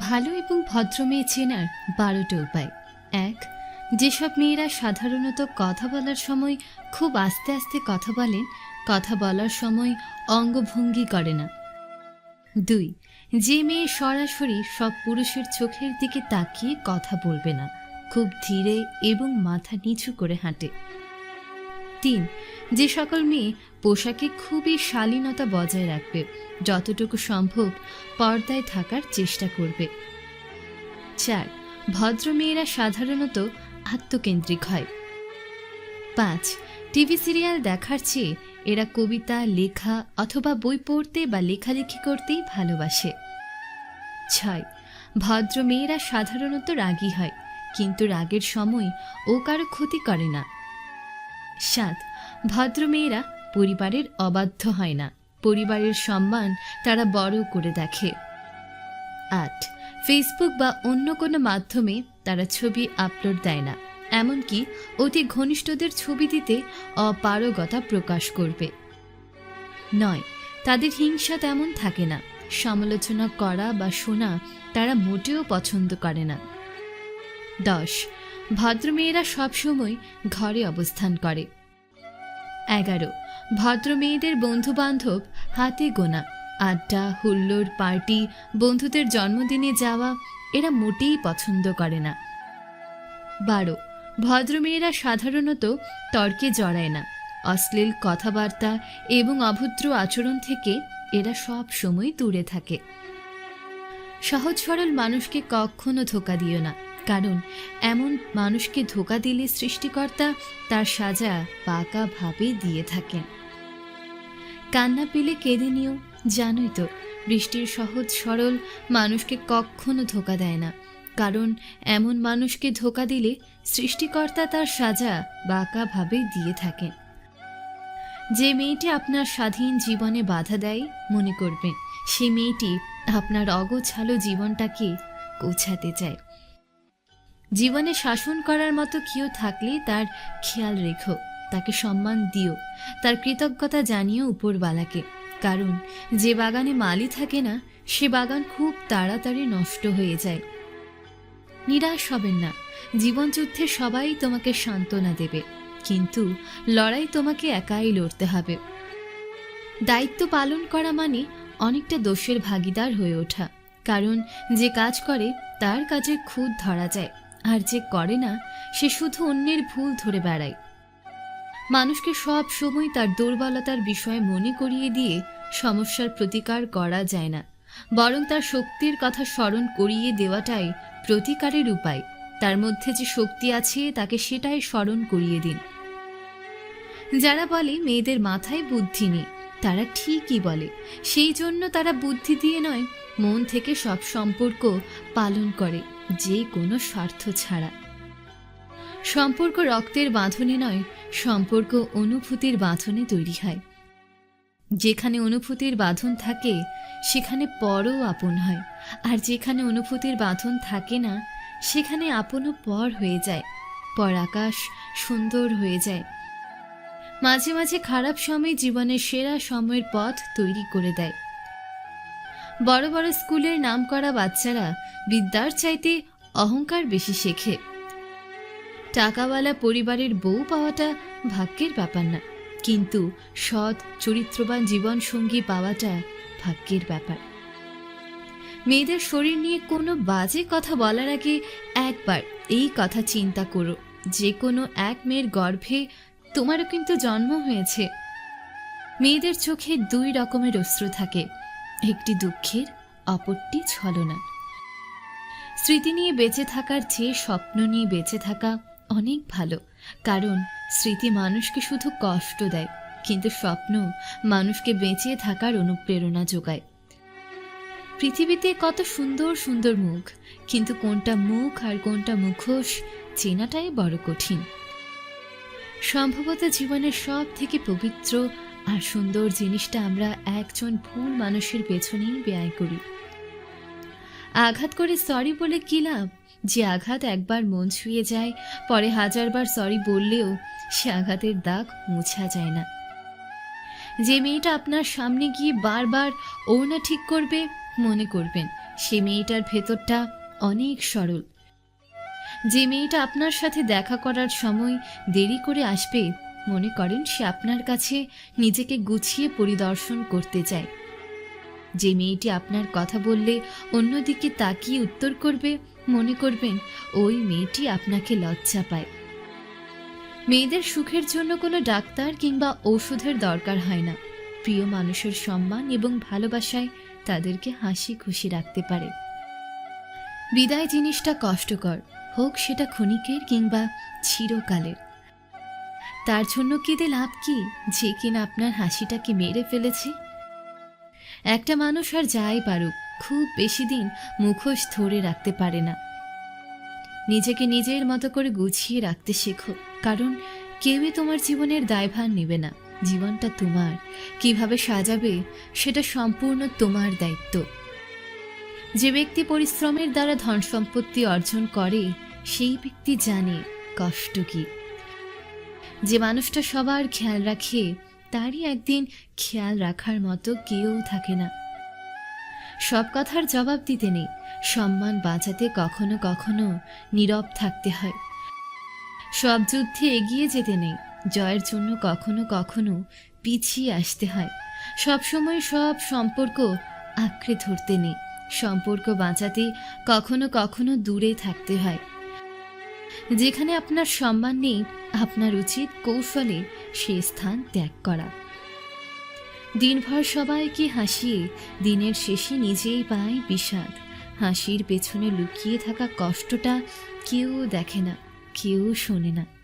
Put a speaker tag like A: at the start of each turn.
A: ভালো এবং ভদ্র মেয়ে চেনার বারোটা উপায়। এক, যেসব মেয়েরা সাধারণত কথা বলার সময় খুব আস্তে আস্তে কথা বলেন, কথা বলার সময় অঙ্গভঙ্গি করে না। দুই, যে মেয়ে সরাসরি সব পুরুষের চোখের দিকে তাকিয়ে কথা বলবে না, খুব ধীরে এবং মাথা নিচু করে হাঁটে। তিন, যে সকল মেয়ে পোশাকে খুবই শালীনতা বজায় রাখবে, যতটুকু সম্ভব পর্দায় থাকার চেষ্টা করবে। চার, ভদ্র মেয়েরা সাধারণত আত্মকেন্দ্রিক হয়। পাঁচ, টিভি সিরিয়াল দেখার চেয়ে এরা কবিতা, লেখা অথবা বই পড়তে বা লেখালেখি করতেই ভালোবাসে। ছয়, ভদ্র মেয়েরা সাধারণত রাগী হয়, কিন্তু রাগের সময় ও কারও ক্ষতি করে না। সাত ভদ্র মেয়েরা পরিবারের অবাধ্য হয় না। পরিবারের সম্মান তারা বড় করে দেখে। আট ফেসবুক বা অন্য কোনো মাধ্যমে তারা ছবি আপলোড দেয় না। এমনকি অতি ঘনিষ্ঠদের ছবি দিতে অপারগতা প্রকাশ করবে। নয়, তাদের হিংসা তেমন থাকে না। সমালোচনা করা বা শোনা তারা মোটেও পছন্দ করে না। দশ ভদ্রমেয়েরা সবসময় ঘরে অবস্থান করে। এগারো। ভদ্র মেয়েদের বন্ধু বান্ধব হাতে গোনা, আড্ডা, হুল্লোড়, পার্টি, বন্ধুদের জন্মদিনে যাওয়া, এরা মোটেই পছন্দ করে না। বারো। ভদ্রমেয়েরা সাধারণত তর্কে জড়ায় না, অশ্লীল কথাবার্তা এবং অভদ্র আচরণ থেকে এরা সব সময় দূরে থাকে। সহজ সরল মানুষকে কখনো ধোকা দিও না। কারণ এমন মানুষকে ধোকা দিলে সৃষ্টিকর্তা তার সাজা পাকাভাবে দিয়ে থাকেন। কান্না পেলে কেঁদে নিও, জানোই তো, বৃষ্টির সহজ সরল মানুষকে কখনো ধোকা দেয় না। কারণ এমন মানুষকে ধোকা দিলে সৃষ্টিকর্তা তার সাজা বাঁকাভাবে দিয়ে থাকেন। যে মেয়েটি আপনার স্বাধীন জীবনে বাধা দেয়, মনে করবেন, সে মেয়েটি আপনার অগোছালো জীবনটাকে গোছাতে চায়। জীবনে শাসন করার মতো কেউ থাকলে তার খেয়াল রেখো, তাকে সম্মান দিও, তার কৃতজ্ঞতা জানিও উপরবালাকে কারণ যে বাগানে মালি থাকে না, সে বাগান খুব তাড়াতাড়ি নষ্ট হয়ে যায়। নিরাশ হবেন না, জীবনযুদ্ধে সবাই তোমাকে সান্ত্বনা দেবে, কিন্তু লড়াই তোমাকে একাই লড়তে হবে। দায়িত্ব পালন করা মানে অনেকটা দোষের ভাগিদার হয়ে ওঠা, কারণ যে কাজ করে, তার কাজে খুদ ধরা যায়। আর যে করে না, সে শুধু অন্যের ভুল ধরে বেড়ায়। মানুষকে সব সময় তার দুর্বলতার বিষয়ে মনে করিয়ে দিয়ে সমস্যার প্রতিকার করা যায় না, বরং তার শক্তির কথা স্মরণ করিয়ে দেওয়াটাই প্রতিকারের উপায়। তার মধ্যে যে শক্তি আছে, তাকে সেটাই স্মরণ করিয়ে দিন। যারা বলে মেয়েদের মাথায় বুদ্ধি নেই তারা ঠিকই বলে। সেই জন্য তারা বুদ্ধি দিয়ে নয়, মন থেকে সব সম্পর্ক পালন করে, যে কোনো স্বার্থ ছাড়া। সম্পর্ক রক্তের বাঁধনে নয়, সম্পর্ক অনুভূতির বাঁধনে তৈরি হয়। যেখানে অনুভূতির বাঁধন থাকে, সেখানে পরও আপন হয়। আর যেখানে অনুভূতির বাঁধন থাকে না, সেখানে আপনও পর হয়ে যায়। পর আকাশ সুন্দর হয়ে যায়। মাঝে মাঝে খারাপ সময় জীবনের সেরা সময়ের পথ তৈরি করে দেয়। বড় বড় স্কুলের নাম করা বাচ্চারা বিদ্যার চাইতে অহংকার বেশি শেখে। টাকাওয়ালা পরিবারের বউ পাওয়াটা ভাগ্যের ব্যাপার না, কিন্তু সৎ, চরিত্রবান জীবনসঙ্গী পাওয়াটা ভাগ্যের ব্যাপার। মেয়েদের শরীর নিয়ে কোনো বাজে কথা বলার আগে একবার এই কথা চিন্তা করো, যে কোনো এক মেয়ের গর্ভে তোমারও কিন্তু জন্ম হয়েছে। মেয়েদের চোখে দুই রকমের অশ্রু থাকে, একটি দুঃখের, অপরটি ছলনা স্মৃতি নিয়ে বেঁচে থাকার চেয়ে স্বপ্ন নিয়ে বেঁচে থাকা অনেক ভালো, কারণ স্মৃতি মানুষকে শুধু কষ্ট দেয়, কিন্তু স্বপ্ন মানুষকে বেঁচে থাকার অনুপ্রেরণা যোগায়। পৃথিবীতে কত সুন্দর সুন্দর মুখ, কিন্তু কোনটা মুখ আর কোনটা মুখোশ চেনাটাই বড় কঠিন। সম্ভবত জীবনের সব থেকে পবিত্র আর সুন্দর জিনিসটা আমরা একজন ভুল মানুষের পেছনেই ব্যয় করি। আঘাত করে সরি বলে কি লাভ? যে আঘাত একবার মন ছুঁয়ে যায়, পরে হাজারবার সরি বললেও সে আঘাতের দাগ মোছা যায় না। যে মেয়েটা আপনার সামনে গিয়ে বারবার ও না ঠিক করবে, মনে করবেন, সে মেয়েটার ভেতরটা অনেক সরল। যে মেয়েটা আপনার সাথে দেখা করার সময় দেরি করে আসবে, মনে করেন সে আপনার কাছে নিজেকে গুছিয়ে পরিদর্শন করতে চায়। যে মেয়েটি আপনার কথা বললে অন্যদিকে তাকিয়ে উত্তর করবে, মনে করবেন ওই মেয়েটি আপনাকে লজ্জা পায়। মেয়েদের সুখের জন্য কোনো ডাক্তার কিংবা ঔষধের দরকার হয় না। প্রিয় মানুষের সম্মান এবং ভালোবাসায় তাদেরকে হাসি খুশি রাখতে পারে। বিদায় জিনিসটা কষ্টকর। হোক সেটা ক্ষণিকের কিংবা চিরকালের। তার জন্য কেঁদে লাভ কি? যে কিনা আপনার হাসিটাকে মেরে ফেলেছে? একটা মানুষ আর যাই পারুক, খুব বেশি দিন মুখোশ ধরে রাখতে পারে না। নিজেকে নিজের মতো করে গুছিয়ে রাখতে শেখো, কারণ কেউই তোমার জীবনের দায়ভার নেবে না। জীবনটা তোমার। কীভাবে সাজাবে, সেটা সম্পূর্ণ তোমার দায়িত্ব। যে ব্যক্তি পরিশ্রমের দ্বারা ধন সম্পত্তি অর্জন করে সেই ব্যক্তি জানে কষ্ট কি। যে মানুষটা সবার খেয়াল রাখে, তারই একদিন খেয়াল রাখার মতো কেউ থাকে না। সব কথার জবাব দিতে নেই, সম্মান বাঁচাতে কখনো কখনো নীরব থাকতে হয়। সব যুদ্ধে এগিয়ে যেতে নেই, জয়ের জন্য কখনো কখনো পিছিয়ে আসতে হয়। সবসময় সব সম্পর্ক আঁকড়ে ধরতে নেই, সম্পর্ক বাঁচাতে কখনো কখনো দূরে থাকতে হয়। যেখানে আপনার সম্মান নেই, আপনার উচিত কৌশলে সে স্থান ত্যাগ করা। দিনভর সবাইকে হাসিয়ে, দিনের শেষে নিজেই পায় বিষাদ। হাসির পেছনে লুকিয়ে থাকা কষ্টটা কেউ দেখে না, কেউ শোনে না।